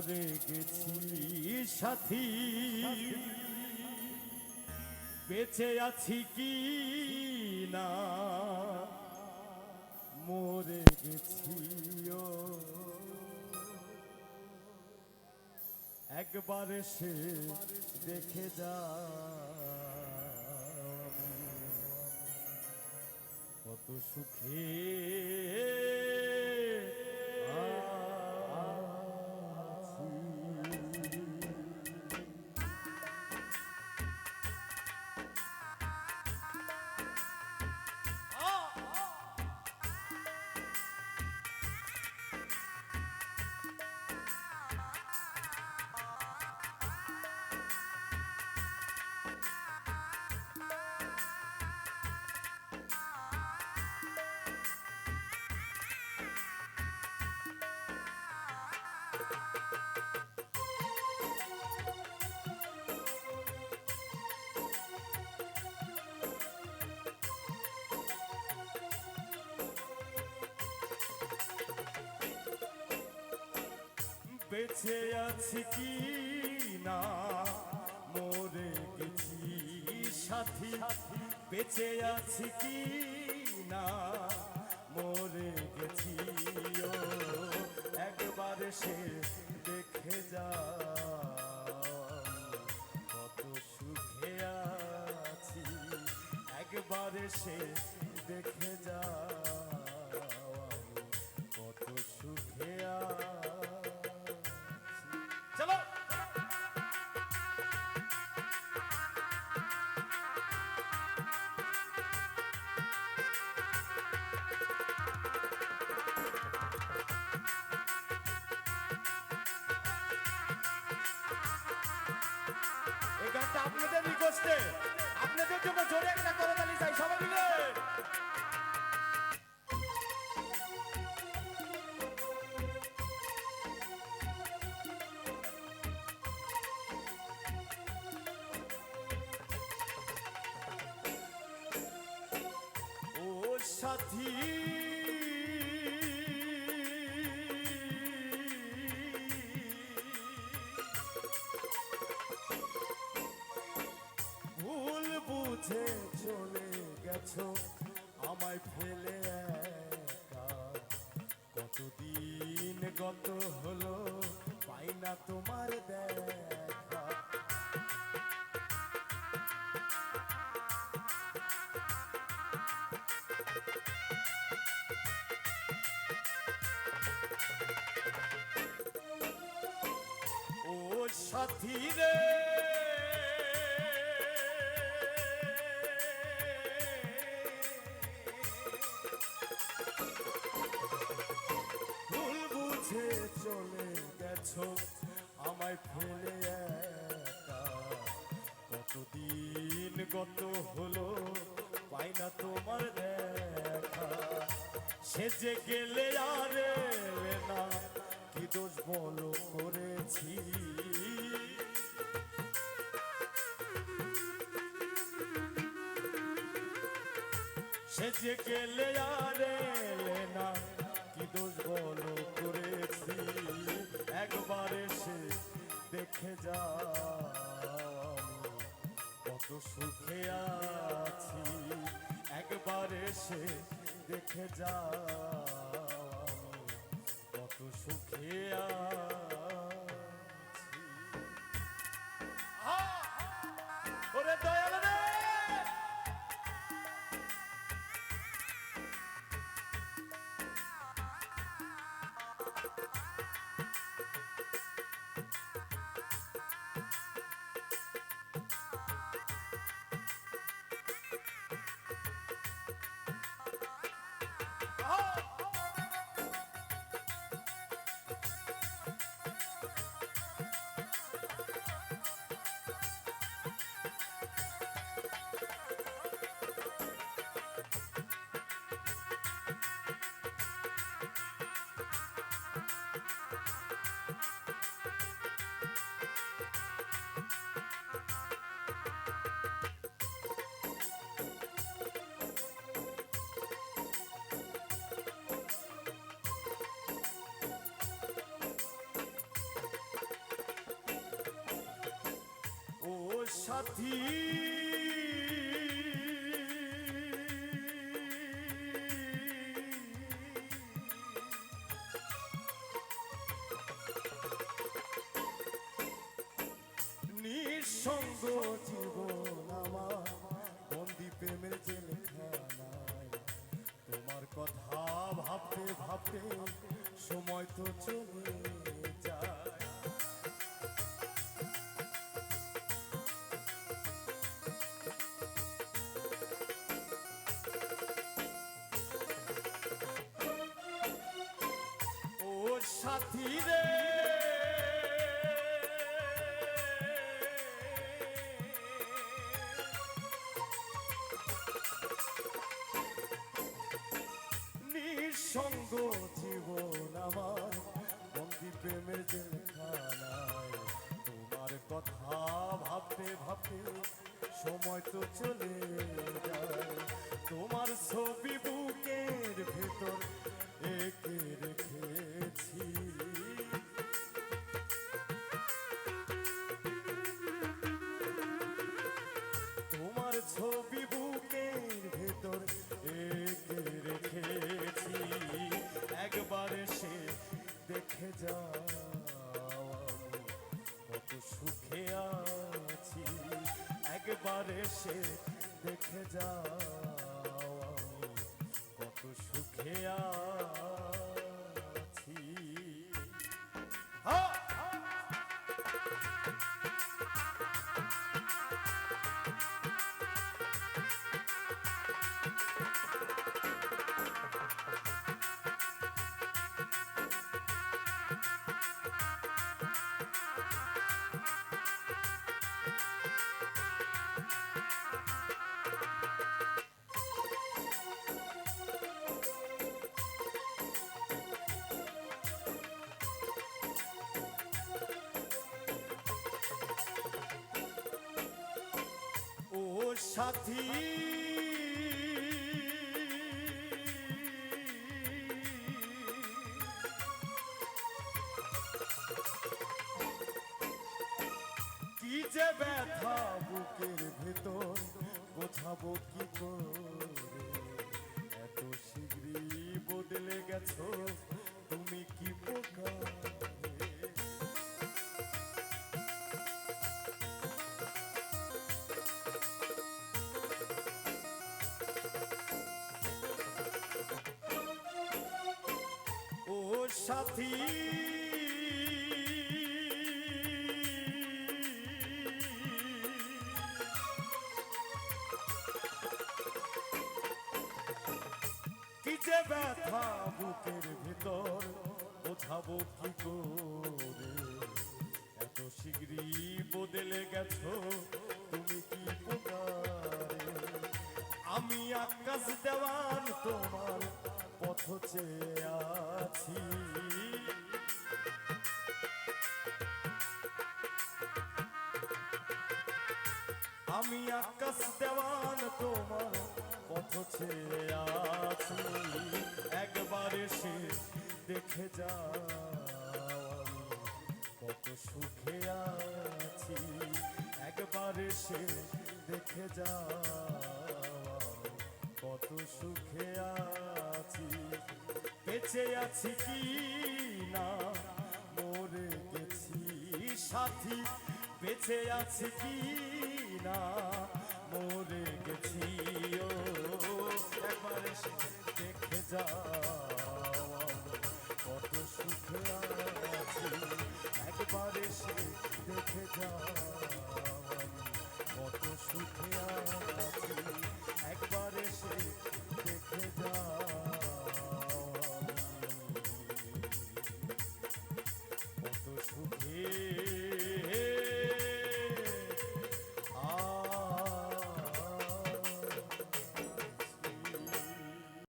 মরে গেছি, সাথী। বেঁচে আছি কি না? মরে গেছি একবার সে দেখে যা। কত সুখে বেঁচে আছি কি না? মরে গেছি সাথী, বেঁচে আছি কি না? মরে গেছি একবার সে দেখে যা কত সুখে আছি, একবার সে দেখে যা এই গানটা আপনাদের রিকোয়েস্টে আপনাদের জন্য জোরে একটা করতালি চাই সবাই মিলে। সাথী কতদিন গত হলো পাই না তোমার দেখা। ও সাথী রে বুঝে চলে গেছো আমায় ফেলে একা। কতদিন গত হলো, পাই না তোমার দেখা। সে যে গেলে আর না, কি দোষ বলো করেছি? সে যে গেলে আর না, কি দোষ বলো একবার এসে দেখে যা কত সুখে আছি। একবার এসে দেখে যা কত সুখে আছি। ওরে দয়াল সাথী। নিঃসঙ্গ জীবন আমার, বন্দি প্রেমের জেলখানায় তোমার কথা ভাবতে ভাবতে সময় তো চলে যায়। সাথী নিঃসঙ্গ জীবন আমার, বন্দি প্রেমের জেলখানায় তোমার কথা ভাবতে ভাবতে সময় তো চলে যায়। তোমার ছবি বুকের ভেতর একে রেখেছি। ছবি বুকের ভেতর একে রেখেছি। একবার সে দেখে যাও, কত সুখে আছি। একবার সে দেখে যাও। সাথী। কি যে ব্যথা বুকের ভেতর, বোঝাবো কি করে? এত শীঘ্রই বদলে গেছো, তুমি কি প্রকারে সাথী। কি যে ব্যথা বুকের ভিতর, বোঝাবো কি করে? এত শীঘ্রই বদলে গেছো, তুমি কি আমি আকাশ দেওয়ান তোমার চেয়ে আছি। আমি আকাশ দেওয়ান তোমার পথ চেয়ে আছি। একবার এসে দেখে আমি কত সুখে আছি। একবার এসে দেখে আমি কত সুখে আছি। আছি। বেঁচে আছি কি না? মরে গেছি সাথী। বেঁচে আছি কি না? মরে গেছি, ও, একবার এসে দেখে যা কত সুখে আছি, একবার এসে দেখে যা কত সুখে আছি।